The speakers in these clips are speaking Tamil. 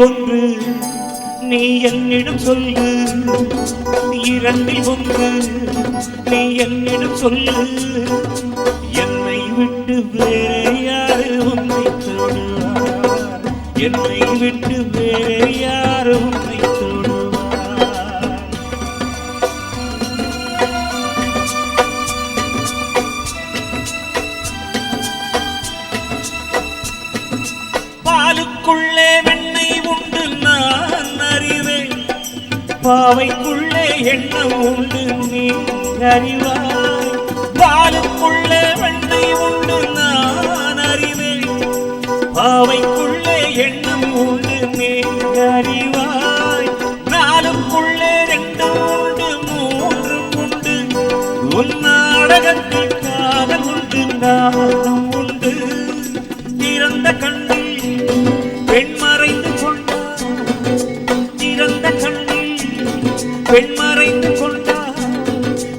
ஒன்று. நீ என்னிடம் சொல்லு. இரண்டில் ஒன்று. நீ என்னிடம் சொல்லு. என்னை விட்டு வேறு யாரு உன்னை தொடுவார்? என்னை விட்டு பாவைக்குள்ளே எண்ணம் உண்டு நீ அறிவாய். பாலுக்குள்ளே வெண்ணை உண்டு நான் அறிவேன். பாவைக்குள்ளே எண்ணம் உண்டு நீ அறிவாய். நாளுக்குள்ளே ரெண்டும் உண்டு மூன்றும் உண்டு. உன் நாடகத்தில் காதல் உண்டு நாகம் பெண் மறைந்து கொண்டார்.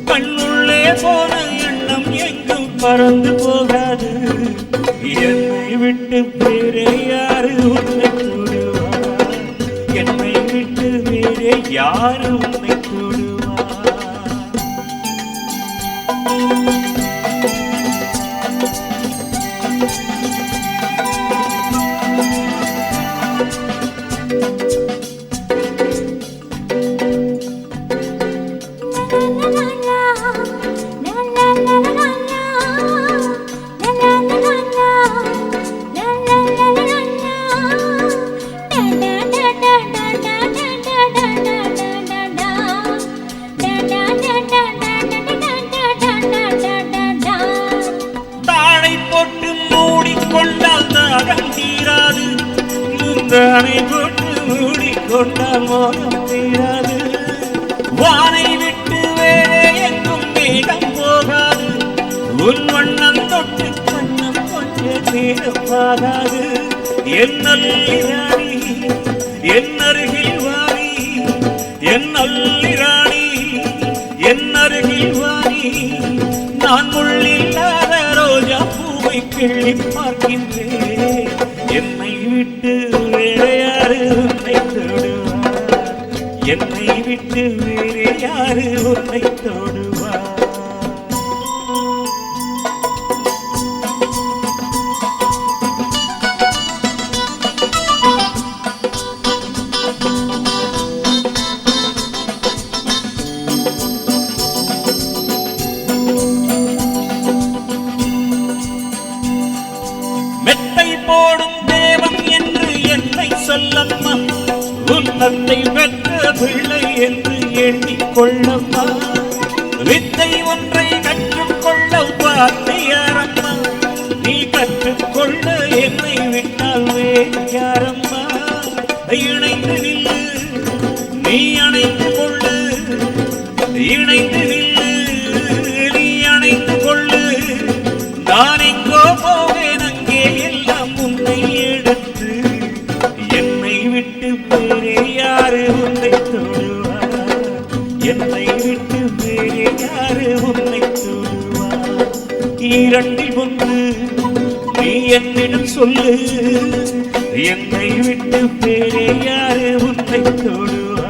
கண்ணுள்ளே போன எண்ணம் எங்கும் பறந்து போகாது. என்னை விட்டு வேறே யாரு உன்னை தொடுவார்? என்னை விட்டு வேறே யாரு உன்னை தாகம் தீராது. முந்தானை போட்டு மூடிக்கொண்டால் மோகம் தீராது. வானை விட்டு வேறே எங்கும் மேகம் போகாது. உன் வண்ணம் தொட்டு கண்ணம் கொஞ்ச நேரம் ஆகாது என் நல்லிராணி அருகில் வாணி என் நல்லிராணி என் அருகில் வாணி. நான் முள்ளில்லாத பூவை பார்க்கின்றேன். என்னை விட்டு வேற யாரு உன்னை தொடுவார்? என்னை விட்டு வேற யாரு உன்னை தொடுவார்? உன்னத்தை பெற்ற பிள்ளை என்று எண்ணிக் கொள்ளம்மா வித்தை ஒன்றை கற்றுக்கொள்ள பார்த்தையாரம்மா நீ கற்றுக்கொள்ள என்னை விட்டால் வேறம்மா இணைந்து நில்லு நீ அணைந்து கொள்ளு. இணைந்து நில்லு நீ அணைந்து கொள்ளு. நான் எங்கோ போவேன் இரண்டில் ஒன்று. நீ என்னிடம் சொல்லு. என்னை விட்டு வேறே யாரு உன்னை தொடுவார்